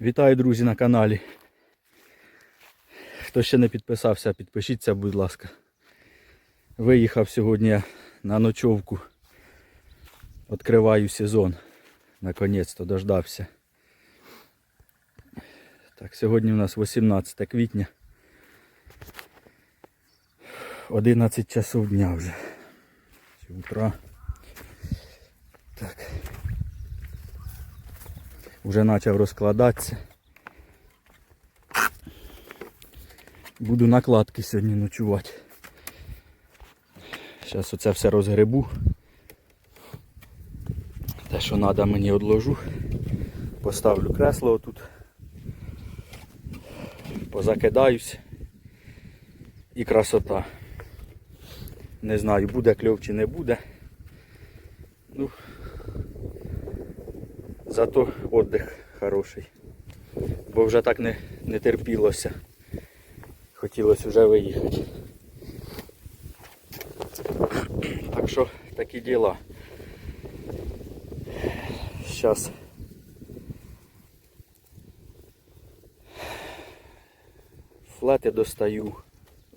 Вітаю, друзі, на каналі. Хто ще не підписався, підпишіться, будь ласка. Виїхав сьогодні на ночовку. Відкриваю сезон. Наконець-то дождався. Так, сьогодні у нас 18 квітня. 11 часов дня вже. Утра. Так. Вже почав розкладатися. Буду накладки сьогодні ночувати. Зараз оце все розгребу. Те, що треба, мені одложу. Поставлю кресло отут. Позакидаюсь. І красота. Не знаю, буде кльов чи не буде. Ну, Зато віддих хороший. Бо вже так не, не терпілося. Хотілося вже виїхати. Так що такі діла. Зараз флети достаю,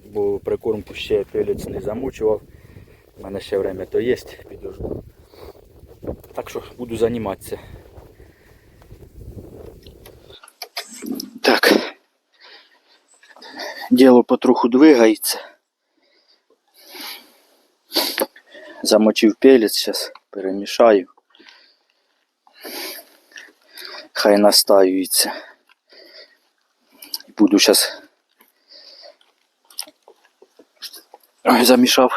бо прикормку ще пелець не замучував. У мене ще время то є, підожду. Так що буду займатися. Так. Діло потроху двигається. Замочив пелець, зараз перемішаю. Хай настаюється. Буду зараз замішав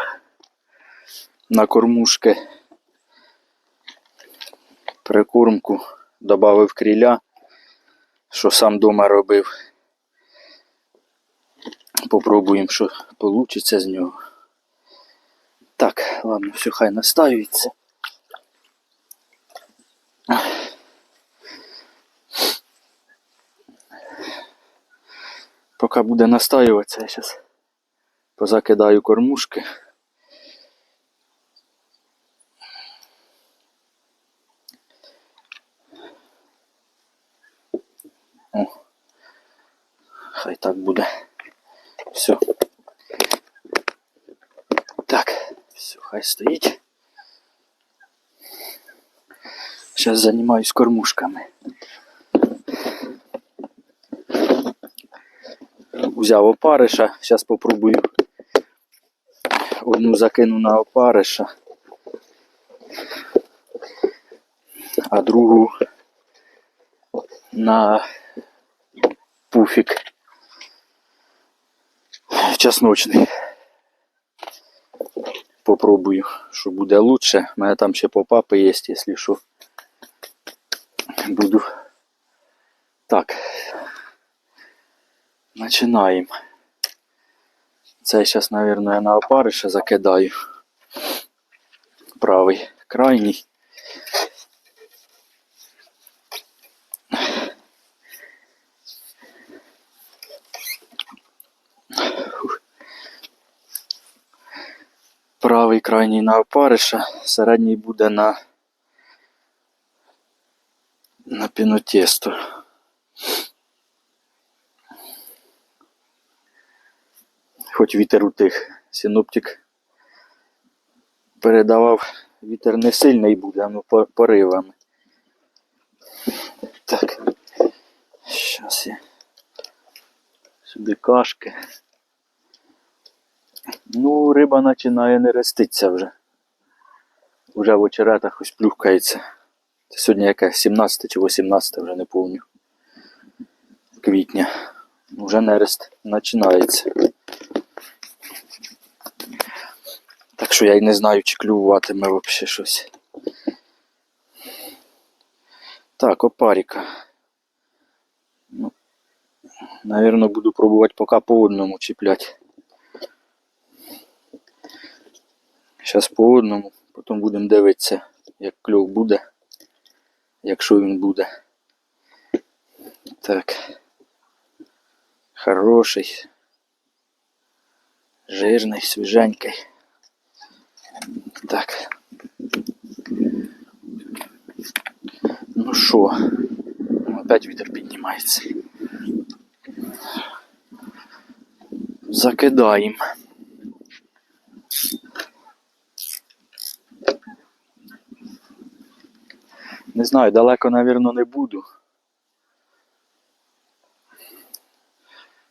на кормушки прикормку, додав кріля що сам дома робив. Попробуємо, що вийде з нього. Так, ладно, все хай настаюється. Поки буде настаюватися, я зараз позакидаю кормушки. О, хай так буде. Все. Так, все, хай стоїть. Зараз займаюсь кормушками. Взяв опариша, зараз попробую. Одну закину на опариша, а другу на пуфик чесночний. Попробую, що буде лучше. У мене там ще попапи є, якщо що. Буду. Так. Починаємо. Це зараз, мабуть, я на опариша закидаю. Правий крайній. Правий крайній на опариша, середній буде на, на пінотєсто. Хоч вітер утих. Синоптик передавав, вітер не сильний буде, ну поривами. Так. Щас я. Сюди кашки. Ну, риба починає не реститься вже. Уже в очеретах ось плюхкається. Це сьогодні яке 17 чи 18, вже не пам'ятаю. Квітня. Вже нерест починається. Так що я й не знаю, чи клюватиме взагалі щось. Так, опаріка. Ну, Навірно, буду пробувати поки по одному чіпляти. Зараз по одному, потім будемо дивитися, як кльов буде, якщо він буде. Так. Хороший. Жирний, свіженький. Так. Ну що, опять вітер піднімається. Закидаємо. Не знаю, далеко, навірно, не буду.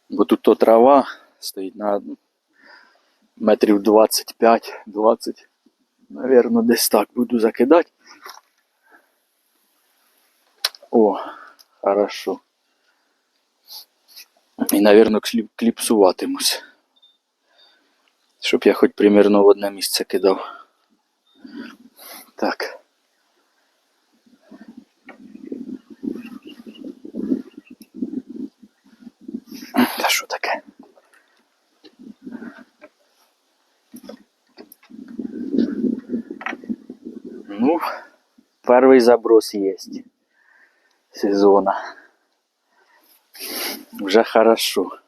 Бо тут то трава стоїть на метрів 25-20. Навірно, десь так буду закидати. О, хорошо. І, навірно, кліпсуватимусь. Щоб я хоч примірно в одне місце кидав. Так. Та що таке? Ну, перший заброс есть сезона. Уже хорошо.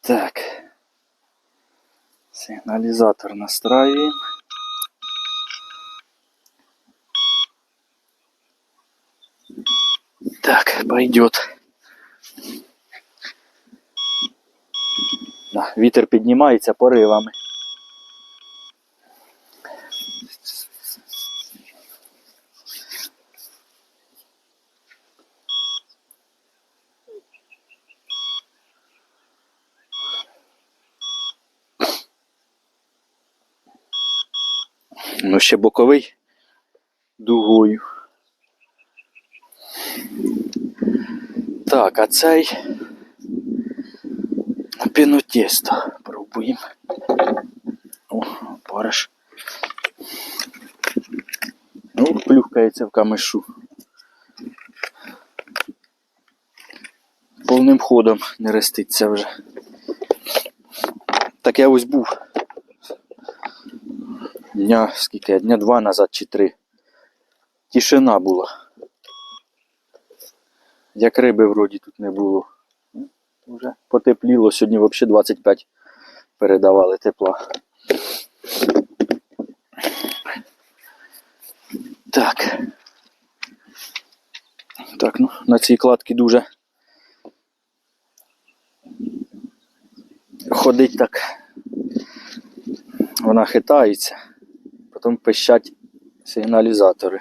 Так. Сигнализатор настраиваем. Да, вітер піднімається поривами. Ну, ще боковий дугою. Так, а цей пінотісто пробуємо. О, париш. Ну, плюхкається в камешу. Повним ходом не реститься вже. Так я ось був. Дня скільки? Дня два назад чи три. Тишина була. Як риби вроді тут не було. Вже потепліло, сьогодні взагалі 25 передавали тепла. Так. Так, ну, на цій кладці дуже ходить так. Вона хитається, потім пищать сигналізатори.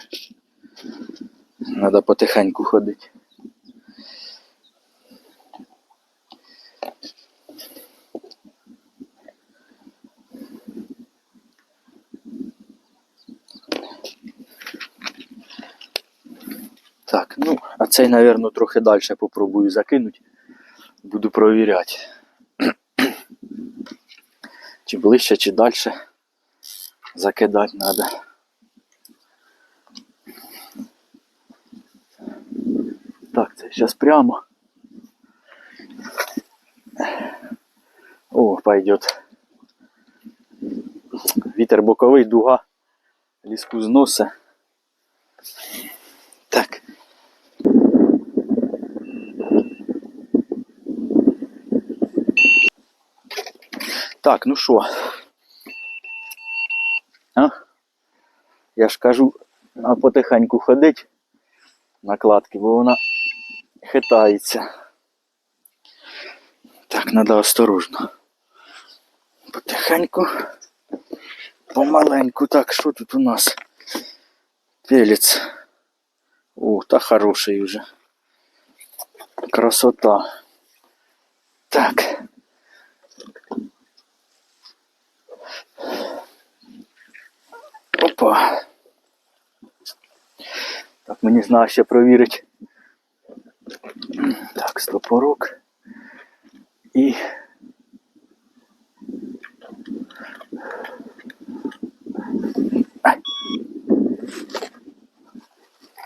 Треба потихеньку ходити. Так, ну, а цей, напевно, трохи далі попробую закинути. Буду провіряти. Чи ближче, чи далі закидати треба. Так, це зараз прямо. О, пойдет. Вітер боковий, дуга, ліску зноса. Так. Так, ну що? А? Я ж кажу, а потихеньку ходить накладки, бо вона хитається. Так, треба осторожно. Потихеньку. Помаленьку. Так, що тут у нас? Пелець. О, та хороший уже. Красота. Так. Опа. Так, мені знає ще провірити. Так, стопорок. І.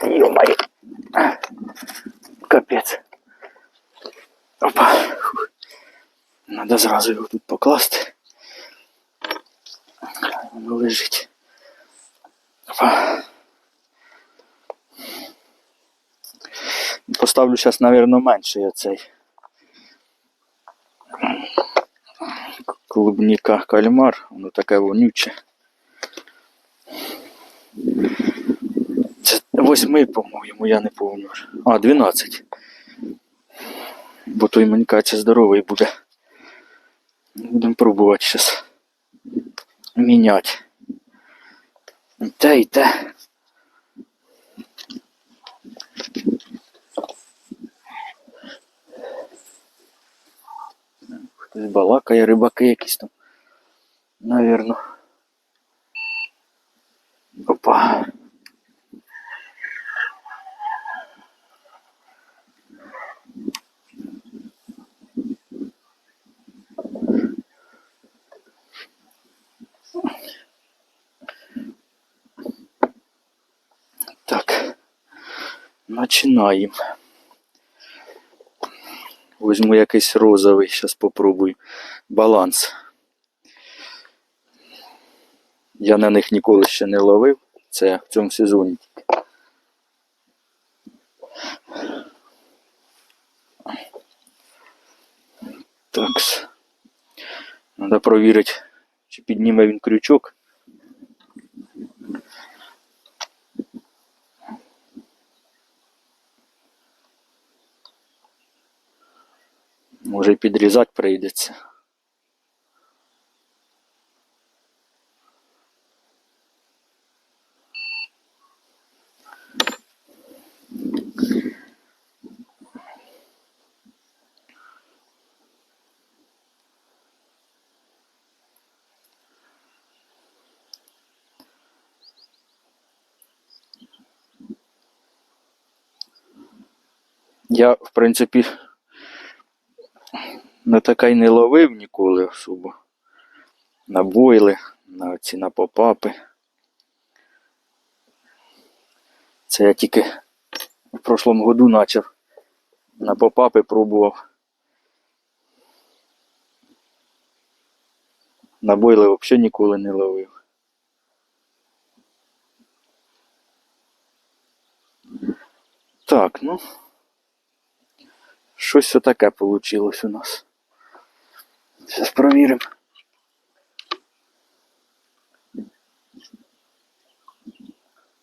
Ё-моё. Капець. Опа. Надо зразу його тут покласти. Воно лежить. Поставлю зараз, напевно, менший оцей. Клубніка кальмар, воно таке вонюче. восьми, по-моєму, я не пам'ятаю. А, 12. Бо той мені кажеться здоровий буде. Будемо пробувати зараз. Міняти. І те, і те. Хтось балакає, рибаки якісь там. Навірно. Опа. Так. Починаємо. Візьму якийсь розовий, зараз попробую. Баланс. Я на них ніколи ще не ловив. Це в цьому сезоні тільки. Так. Треба провірити, чи підніме він крючок. Може й підрізати прийдеться. Я, в принципі, на така й не ловив ніколи особо. На бойли, на ці на попапи. Це я тільки в прошлому году почав. На попапи пробував. На бойли взагалі ніколи не ловив. Так, ну. Щось отаке вийшло у нас. Зараз провіримо.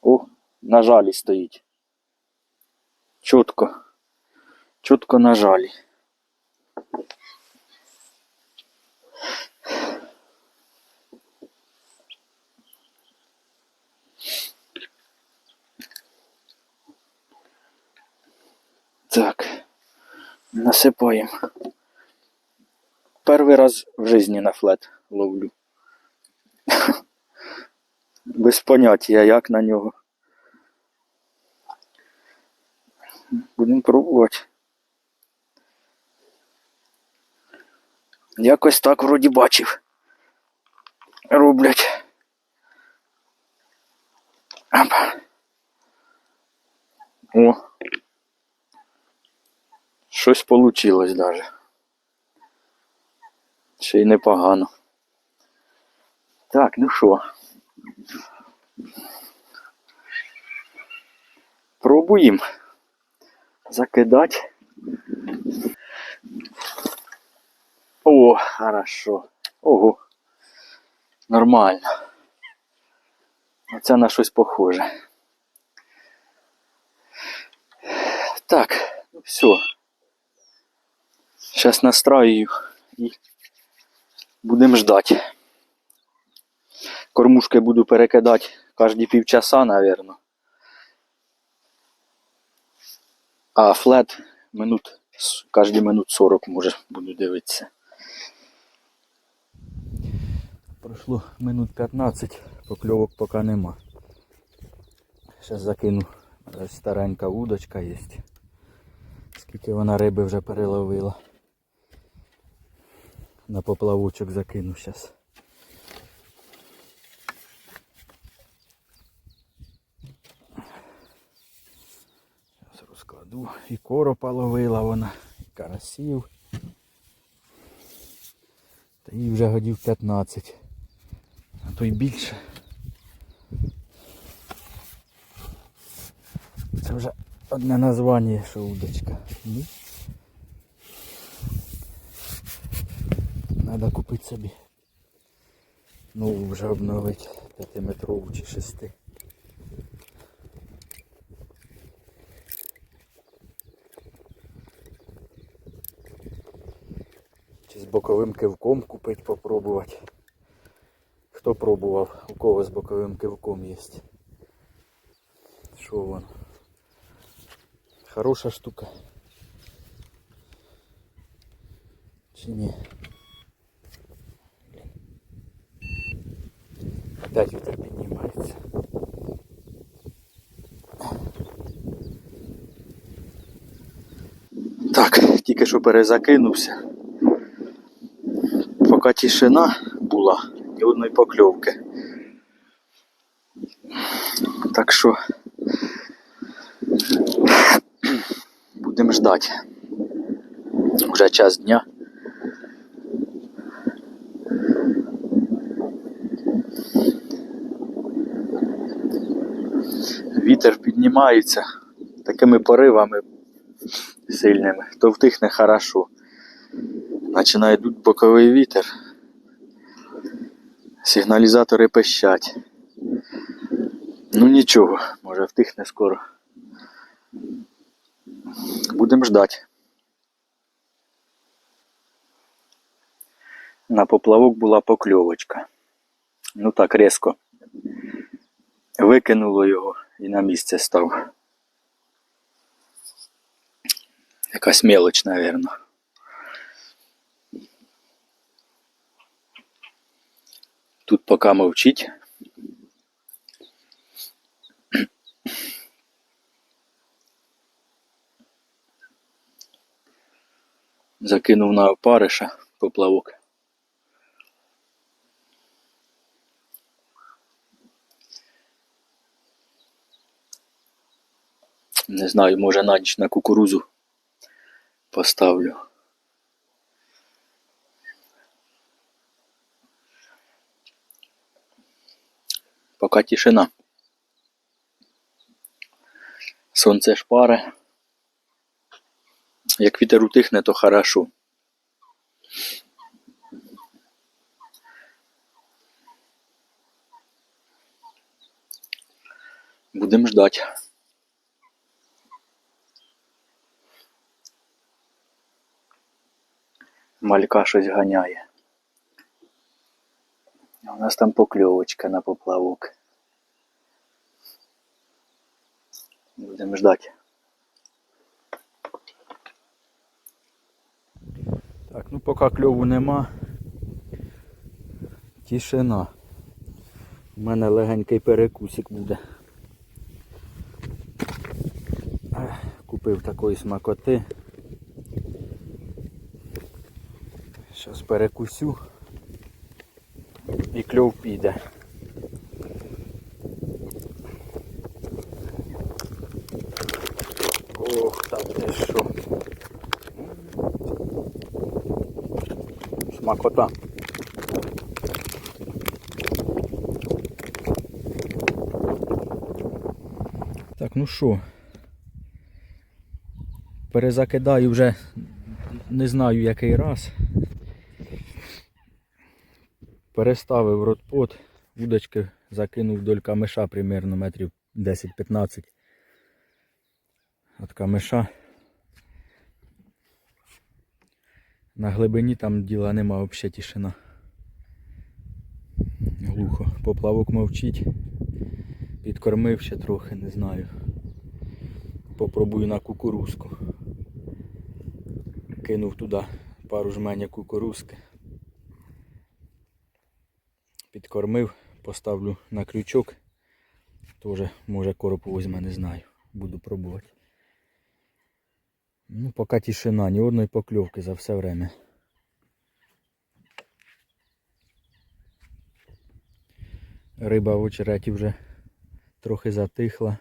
О, на жалі стоїть. Чітко. Чітко на жалі. Так. Насипаємо. Перший раз в житті на флет ловлю. Без поняття, як на нього. Будемо пробувати. Якось так вроді бачив. Роблять. Опа. О. Щось получилось даже. Ще й непогано. Так, ну що. Пробуємо закидати. О, хорошо. Ого. Нормально. Оце на щось похоже. Так, ну все. Зараз настраюю і будемо ждати. Кормушки буду перекидати кожні півчаса, напевно. А флет минут, кожні минут 40 може буду дивитися. Пройшло минут 15, покльовок поки нема. Зараз закину. Старенька удочка є. Скільки вона риби вже переловила. На поплавочок закину зараз. Зараз розкладу. І коропа ловила вона, і карасів. Та їй вже годів 15. А то й більше. Це вже одне названня, що удочка. Надо купить собі. Ну вже обновить 5-метрову чи шести. Чи з боковим кивком купить, попробувати. Хто пробував, у кого з боковим кивком є. Що воно? Хороша штука. Чи ні? Опять вітер піднімається. Так, тільки що перезакинувся. Поки тишина була, ні одної покльовки. Так що будемо ждати. Вже час дня. Вітер піднімається такими поривами сильними, то втихне хорошо. Починає дуть боковий вітер. Сигналізатори пищать. Ну нічого, може втихне скоро. Будемо ждати. На поплавок була покльовочка. Ну так, різко. Викинуло його і на місце став. Якась мелоч, напевно. Тут поки мовчить. Закинув на опариша поплавок. Не знаю, може на ніч на кукурузу поставлю. Пока тишина. Сонце шпаре. Як вітер утихне, то хорошо. Будемо ждати. Малька щось ганяє. У нас там покльовочка на поплавок. Будемо ждати. Так, ну поки кльову нема. Тишина. У мене легенький перекусик буде. Купив такої смакоти. Зараз перекусю і кльов піде. Ох, там ти що. Смакота. Так, ну що. Перезакидаю вже не знаю який раз. Переставив ротпот, удочки закинув вдоль камиша примерно метрів 10-15 от камиша. На глибині там діла нема взагалі тишина. Глухо. Поплавок мовчить. Підкормив ще трохи, не знаю. Попробую на кукурузку. Кинув туди пару жменя кукурузки. Підкормив, поставлю на крючок. Тоже, може коропу візьме, не знаю. Буду пробувати. Ну, поки тишина, ні одної покльовки за все время. Риба в очереті вже трохи затихла.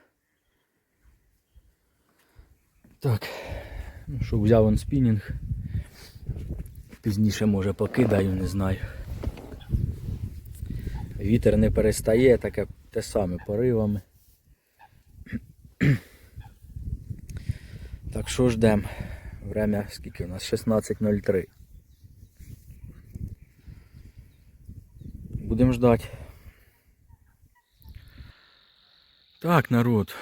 Так, ну що, взяв он спінінг. Пізніше може покидаю, не знаю. Вітер не перестає, таке те саме поривами. Так що ждем? Время скільки у нас? 16.03. Будемо ждати. Так, народ.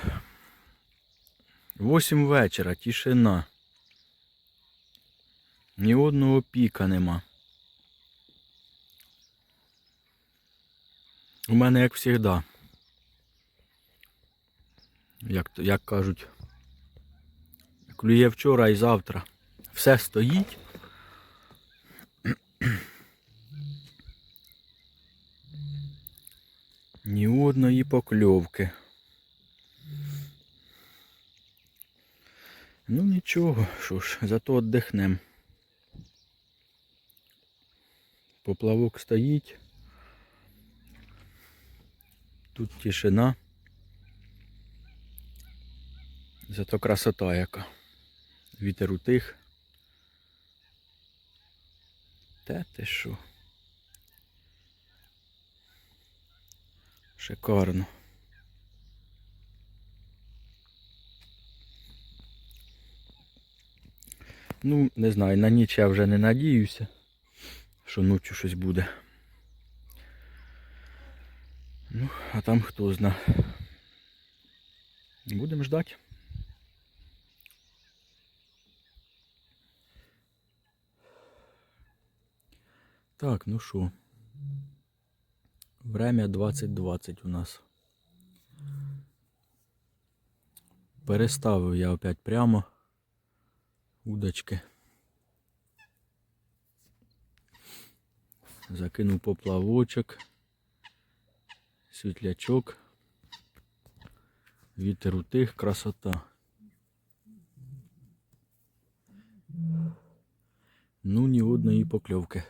8 вечора, тишина. Ні одного піка нема. У мене як завжди. Як, як кажуть, клює вчора і завтра. Все стоїть. Ні одної покльовки. Ну нічого, що ж, зато віддихнем. Поплавок стоїть. Тут тишина. Зато красота яка. Вітер утих. Те ти що? Шикарно. Ну, не знаю, на ніч я вже не надіюся, що ночі щось буде. Ну, а там хто зна. Будемо ждати. Так, ну що. Время 20.20 у нас. Переставив я опять прямо удочки. Закинув поплавочок, світлячок, вітер утих, красота. Ну, ні одної покльовки.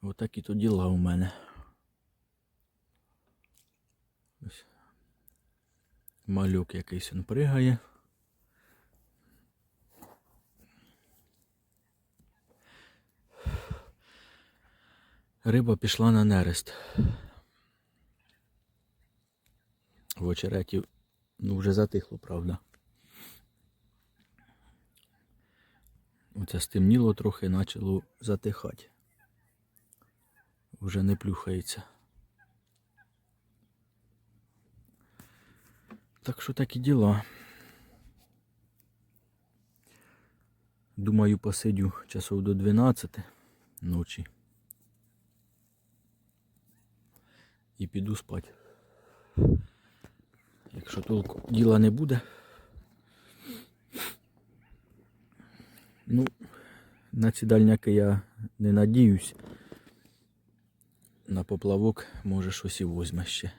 Отакі то діла у мене. Ось. Малюк якийсь він пригає. Риба пішла на нерест. В очереті ну, вже затихло, правда. Оце стемніло трохи, почало затихати. Вже не плюхається. Так що такі діла. Думаю, посидю часов до 12 ночі. І піду спати. Якщо толку діла не буде. Ну, на ці дальняки я не надіюсь. На поплавок може щось і возьме ще.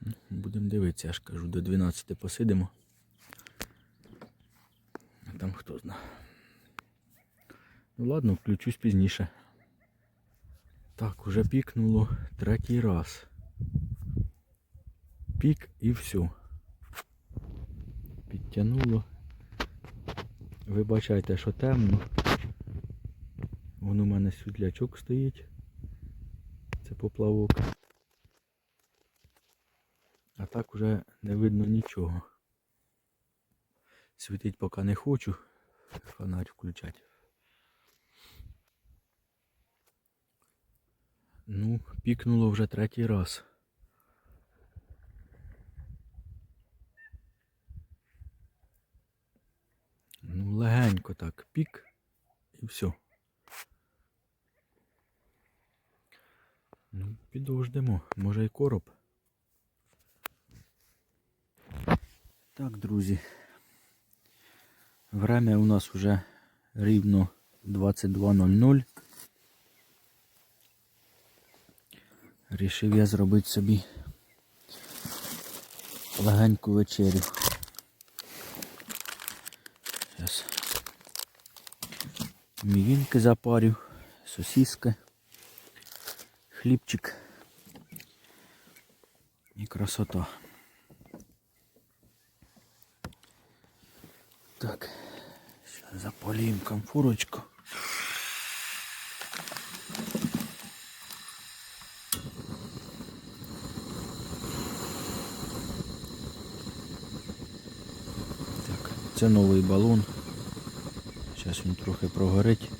Ну, Будемо дивитися, я ж кажу, до 12 посидимо. А там хто зна. Ну ладно, включусь пізніше. Так, уже пікнуло третій раз. Пік і все. Підтягнуло. Вибачайте, що темно. Вон у мене світлячок стоїть. Це поплавок. А так уже не видно нічого. Світить поки не хочу. Фонарь включати. Ну, пікнуло вже третій раз. Ну, легенько так, пік і все. Ну, підождемо, може і короб. Так, друзі. Время у нас вже рівно 22.00. Рішив я зробити собі легеньку вечерю. Зараз мівінки запарю, сосиски, хлібчик і красота. Так, зараз запалюємо комфорочку. Так, це новий балон. Зараз він трохи прогорить.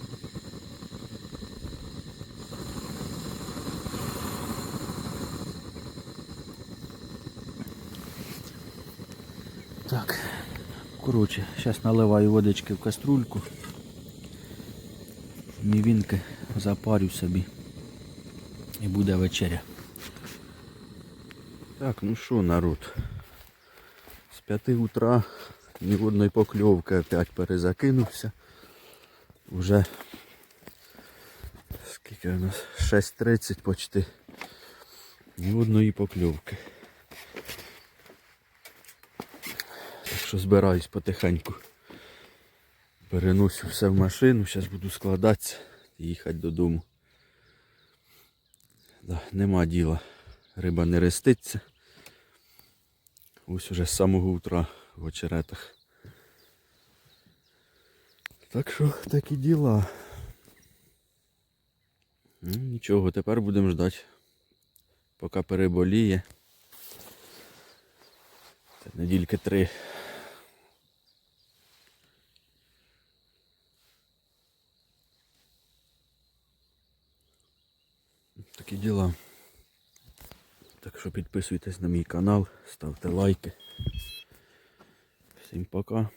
Так, коротше, зараз наливаю водички в каструльку. Мівінки запарю собі. І буде вечеря. Так, ну що, народ. З 5 утра ні одної покльовки опять перезакинувся. Уже скільки у нас? 6.30 почти. Ні одної покльовки. Так що збираюсь потихеньку. Переносю все в машину, зараз буду складатися і їхати додому. Да, нема діла. Риба не реститься. Ось уже з самого утра в очеретах. Так що такі діла. Ну, нічого, тепер будемо ждати, поки переболіє. Це недільки три. Такі діла. Так що підписуйтесь на мій канал, ставте лайки. Всім пока.